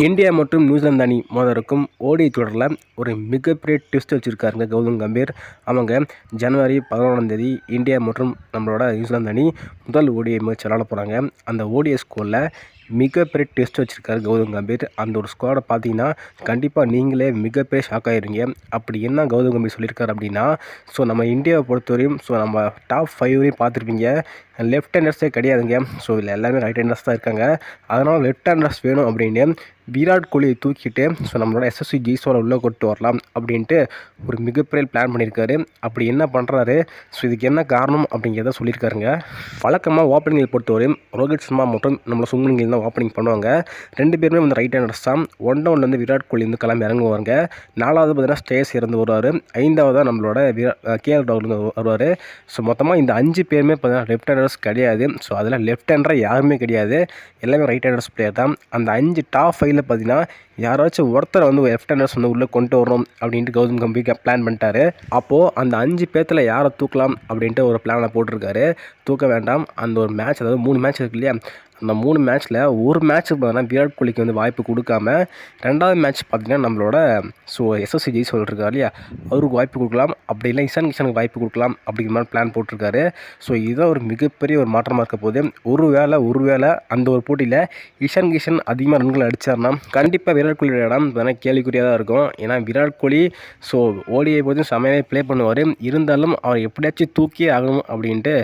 India மற்றும் New Zealand அணி மோதருக்கும் ஓடி தொடரில் ஒரு மிகப்பெரிய ட்விஸ்ட் வச்சுருக்காருங்க கௌதம் கம்பீர். அவங்க ஜனவரி பதினொன்றாம் தேதி இந்தியா மற்றும் நம்மளோட நியூசிலாந்து அணி முதல் ஓடியை மேட்ச் விளாட போகிறாங்க அந்த ஓடிஐ ஸ்கோரில் மிகப்பெரிய டெஸ்ட் வச்சுருக்காரு கௌதம் கம்பீர். அந்த ஒரு ஸ்குவாடை பார்த்தீங்கன்னா கண்டிப்பாக நீங்களே மிகப்பெரிய ஷாக் ஆகிருங்க அப்படி என்ன கௌதம் கம்பீர் சொல்லியிருக்காரு அப்படின்னா ஸோ நம்ம இந்தியாவை பொறுத்தவரையும் ஸோ நம்ம டாப் ஃபைவ் வரையும் பார்த்துருப்பீங்க. லெஃப்ட் ஹேண்டர்ஸே கிடையாதுங்க. ஸோ இதில் எல்லாமே ரைட் ஹேண்டர்ஸ் தான் இருக்காங்க. அதனால் லெஃப்ட் ஹேண்டர்ஸ் வேணும் அப்படின்னு விராட் கோலியை தூக்கிட்டு ஸோ நம்மளோட எஸ்எஸ்சி ஜெய்ஸ்வாலை உள்ளே கொண்டு வரலாம் அப்படின்ட்டு ஒரு மிகப்பெரிய பிளான் பண்ணியிருக்காரு. அப்படி என்ன பண்ணுறாரு ஸோ இதுக்கு என்ன காரணம் அப்படிங்கிறத சொல்லியிருக்காருங்க. வழக்கமாக ஓப்பனிங்கில் பொறுத்தவரையும் ரோஹித் சர்மா மற்றும் நம்மளோட சுப்மன் தான் ஓப்பனிங் பண்ணுவாங்க. ரெண்டு பேருமே வந்து ரைட் ஹேண்டர்ஸ் தான். ஒன் டவுன்லேருந்து விராட் கோலி வந்து கிளம்பி இறங்குவாங்க. நாலாவது பார்த்தீங்கன்னா ஸ்டேஸ் இறந்து வருவார். ஐந்தாவது நம்மளோட விரா கேஎல் ராகுல் வருவார். ஸோ மொத்தமாக இந்த அஞ்சு பேருமே பார்த்தீங்கன்னா லெஃப்ட் ஹேண்டர்ஸ் கிடையாது. ஸோ அதில் லெஃப்ட் ஹேண்டராக யாருமே கிடையாது. எல்லாமே ரைட் ஹேண்டர்ஸ் பிளேயர் தான். அந்த அஞ்சு டாப் ஃபைவ்ல பார்த்தீங்கன்னா யாராச்சும் ஒருத்தரை வந்து லெஃப்ட் ஹேண்டர்ஸ் வந்து உள்ளே கொண்டு வரணும் அப்படின்ட்டு கௌதம் கம்பீர் பிளான் பண்ணிட்டாரு. அப்போது அந்த அஞ்சு பேர்த்தில் யாரை தூக்கலாம் அப்படின்ட்டு ஒரு பிளானை போட்டிருக்காரு. தூக்க வேண்டாம். அந்த ஒரு மேட்ச் அதாவது மூணு மேட்ச் இருக்கு இல்லையா? அந்த மூணு மேட்ச்சில் ஒரு மேட்ச் பார்த்தீங்கன்னா விராட் கோலிக்கு வந்து வாய்ப்பு கொடுக்காம ரெண்டாவது மேட்ச் பார்த்திங்கன்னா நம்மளோட ஸோ எஸ்எஸ்சி ஜெய் சொல்லிருக்காரு இல்லையா? அவருக்கு வாய்ப்பு கொடுக்கலாம். அப்படி இல்லை இசான் கிஷனுக்கு வாய்ப்பு கொடுக்கலாம் அப்படிங்கிற மாதிரி பிளான் போட்டிருக்காரு. ஸோ இதுதான் ஒரு மிகப்பெரிய ஒரு மாற்றமாக இருக்க போது ஒரு வேளை ஒரு வேளை அந்த ஒரு போட்டியில் இஷான் கிஷன் அதிகமாக ரன்கள் அடித்தார்னா கண்டிப்பாக விராட் கோலியோட இடம் பார்த்தீங்கன்னா கேள்விக்குறியாக தான் இருக்கும். ஏன்னா விராட் கோலி ஸோ ஓடியை போதும் செமையாகவே ப்ளே பண்ணுவார். இருந்தாலும் அவர் எப்படியாச்சும் தூக்கியே ஆகணும் அப்படின்ட்டு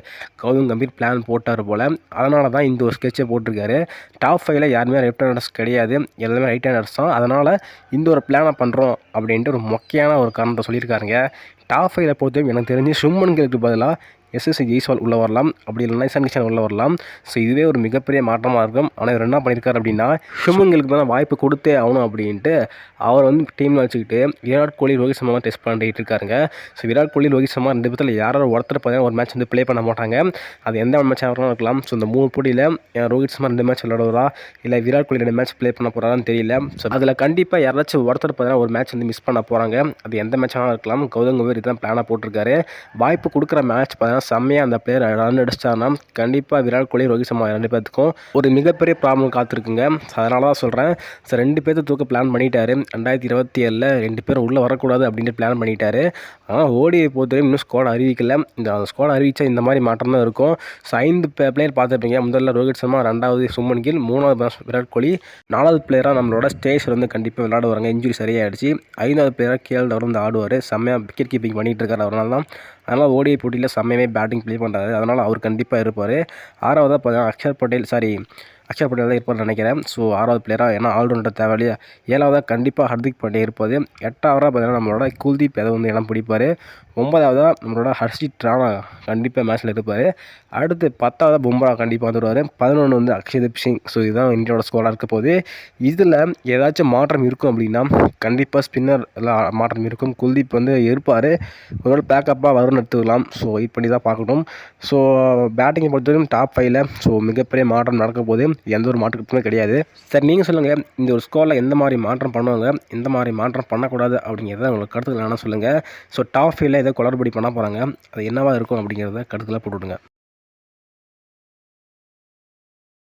கௌதம் கம்பீர் பிளான் போட்டார் போல். அதனால தான் இந்த ஒரு ஸ்கெட்சை போட்டிருக்காரு. டாப் ஃபைவ்ல யாருமே லெஃப்ட் ஹேண்டர்ஸ் கிடையாது. எல்லாமே ரைட் ஹேண்டர்ஸ் தான். அதனால் இந்த ஒரு பிளானை பண்ணுறோம் அப்படின்ட்டு ஒரு மொக்கையான ஒரு காரணத்தை சொல்லியிருக்காருங்க. டாப் ஃபைவ்ல பொறுத்தவரைக்கும் எனக்கு தெரிஞ்சு சும்மன்களுக்கு பதிலாக எஸ்எஸ்சி ஜெய்ஸ்வால் உள்ளே வரலாம். அப்படி இல்லைனா இசான் கிஷன் உள்ளே வரலாம். ஸோ இதுவே ஒரு மிகப்பெரிய மாற்றமாக இருக்கும். ஆனால் இவர் என்ன பண்ணியிருக்காரு அப்படின்னா ஹியூமன்களுக்கு தான் வாய்ப்பு கொடுத்தே ஆகணும் அப்படின்ட்டு அவர் வந்து டீமில் வச்சுக்கிட்டு விராட் கோலி ரோஹித் சர்மா டெஸ்ட் பண்ணிட்டு இருக்காருங்க. ஸோ விராட் கோலி ரோஹித் சர்மா ரெண்டு பேர்த்தில் யாராவது ஒருத்தர் பார்த்தீங்கன்னா ஒரு மேட்ச் வந்து ப்ளே பண்ண மாட்டாங்க. அது எந்த மேட்ச் ஆகிறோம் இருக்கலாம். ஸோ இந்த மூணு போட்டியில் ரோஹித் சர்மா ரெண்டு மேட்ச் விளையாடுறா இல்லை விராட் கோலி ரெண்டு மேட்ச் ப்ளே பண்ண போகிறாரான்னு தெரியல. ஸோ அதில் கண்டிப்பாக யாராச்சும் ஒருத்தர் பார்த்தீங்கன்னா ஒரு மேட்ச் வந்து மிஸ் பண்ண போகிறாங்க அது எந்த மேட்சாக இருக்கலாம். கௌதம் கம்பீர் இதுதான் பிளானாக போட்டிருக்காரு. வாய்ப்பு கொடுக்குற மேட்ச் பார்த்தீங்கன்னா செம்மையாக அந்த பிளேயர் ரன் அடிச்சிட்டாருன்னா கண்டிப்பாக விராட் கோலி ரோஹித் சர்மா ரெண்டு பேர்த்துக்கும் ஒரு மிகப்பெரிய ப்ராப்ளம் காத்திருக்குங்க. அதனால தான் சொல்கிறேன் சார் ரெண்டு பேர்த்து தூக்க பிளான் பண்ணிட்டாரு. ரெண்டாயிரத்தி இருபத்தி ஏழில் ரெண்டு பேரும் உள்ளே வரக்கூடாது அப்படின்ட்டு பிளான் பண்ணிட்டாரு. ஆனால் ஓடியை பொறுத்தவரை இன்னும் ஸ்குவாட் அறிவிக்கல. இந்த ஸ்குவாட் அறிவிச்சா இந்த மாதிரி மாற்றம் தான் இருக்கும். ஸோ ஐந்து பிளேயர் பார்த்துருப்பீங்க. முதல்ல ரோஹித் சர்மா ரெண்டாவது சுமன் கில் மூணாவது விராட் கோலி நாலாவது பிளேயராக நம்மளோட ஸ்டேஜ் வந்து கண்டிப்பாக விளையாடுவாங்க இன்ஜுரி சரியாயிடுச்சு. ஐந்தாவது பிளேயராக கேஎல் வந்து ஆடுவார். செம்மையாக விக்கெட் கீப்பிங் பண்ணிகிட்டு இருக்காரு. அவரால் தான் அதனால் ஓடிஐ போட்டியில் செம்மையுமே பேட்டிங் ப்ளே பண்ணுறாரு அதனால் அவர் கண்டிப்பாக இருப்பார். ஆறாவதாக பார்த்தீங்கன்னா அக்ஷர் பட்டேல் சாரி அக்ஷர் பட்டேல் தான் இருப்பார்னு நினைக்கிறேன். ஸோ ஆறாவது பிளேயராக ஏன்னா ஆல்ரவுண்டர் தேவையில்லையா. ஏழாவதாக கண்டிப்பாக ஹர்திக் பாண்டே இருப்பார். எட்டாவதாக பார்த்தீங்கன்னா நம்மளோட குல்தீப் எதை வந்து இடம் பிடிப்பார். ஒன்பதாவதாக நம்மளோட ஹர்ஷித் ராணா கண்டிப்பாக மேட்ச்சில் இருப்பார். அடுத்து பத்தாவது பும்ரா கண்டிப்பாக வந்துடுவார் பதினொன்று வந்து அக்ஷதீப் சிங். ஸோ இதுதான் இந்தியாவோட ஸ்கோராக இருக்க போது இதில் ஏதாச்சும் மாற்றம் இருக்கும் அப்படின்னா கண்டிப்பாக ஸ்பின்னர் எல்லாம் மாற்றம் இருக்கும். குல்தீப் வந்து இருப்பார். ஒரு பேக்கப்பாக வரும்னு எடுத்துக்கலாம். ஸோ வெயிட் பண்ணி தான் பார்க்கணும் ஸோ பேட்டிங்கை பொறுத்தவரைக்கும் டாப் ஃபைவ்ல ஸோ மிகப்பெரிய மாற்றம் நடக்க போது எந்த ஒரு மாற்றத்துமே கிடையாது. சரி நீங்கள் சொல்லுங்கள் இந்த ஒரு ஸ்கோரில் எந்த மாதிரி மாற்றம் பண்ணுவாங்க? எந்த மாதிரி மாற்றம் பண்ணக்கூடாது அப்படிங்கிறத உங்களுக்கு கருத்துக்கள் என்ன சொல்லுங்கள் ஸோ டாப் ஃபீல்டில் ஏதோ குளறுபடி பண்ண போகிறாங்க அது என்னவாக இருக்கும் அப்படிங்கிறத கருத்தில் போட்டுவிடுங்க.